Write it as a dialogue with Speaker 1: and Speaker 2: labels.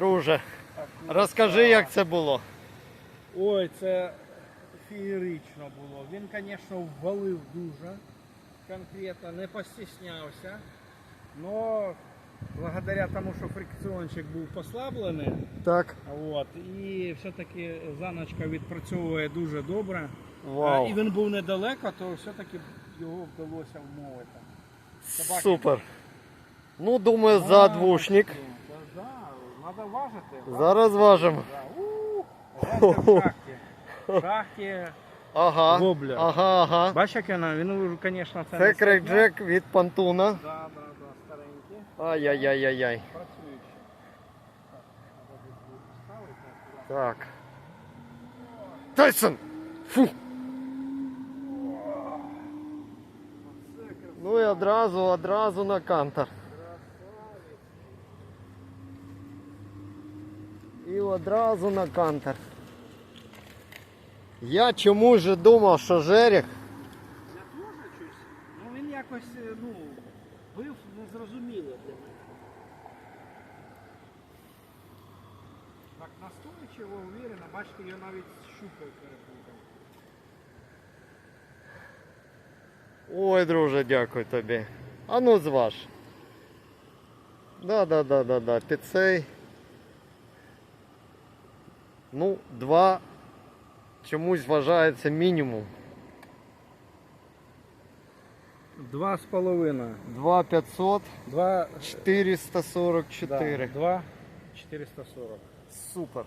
Speaker 1: Друже, розкажи, як це було.
Speaker 2: Ой, це феєрично було. Він, звісно, ввалив дуже конкретно, не постіснявся. Но благодаря тому, що фрикціончик був послаблений,
Speaker 1: Так.
Speaker 2: от, і все-таки заночка відпрацьовує дуже добре.
Speaker 1: Вау.
Speaker 2: А, І він був недалеко, то все-таки його вдалося вмовити. Собаки.
Speaker 1: Супер. Ну, думаю, за двушник.
Speaker 2: Треба важити.
Speaker 1: Зараз важимо.
Speaker 2: В шахті. В шахті.
Speaker 1: Ага.
Speaker 2: Вобля.
Speaker 1: Ага, ага.
Speaker 2: Бачиш, як вона? Він, звісно, це
Speaker 1: Це
Speaker 2: не
Speaker 1: крейджек від понтуна.
Speaker 2: Да, да, да, старенький.
Speaker 1: Ай-яй-яй-яй-яй.
Speaker 2: Так, треба десь
Speaker 1: Так. Тайсон! Фу! Ну і одразу, одразу на кантор. І одразу на кантор. Я чомусь же думав, що жерех.
Speaker 2: Я теж щось. Ну він якось, е, ну, бив незрозуміло для мене. Так настойчиво, уверенно, бачите, я навіть з щукою перепутав.
Speaker 1: Ой, друже, дякую тобі. А ну зваж. Да, да, да, да, да. Під цей. Ну, два чомусь вважається мінімум.
Speaker 2: Два з половиною.
Speaker 1: Два 500,
Speaker 2: Два,
Speaker 1: 444.
Speaker 2: да, два 440.
Speaker 1: Супер.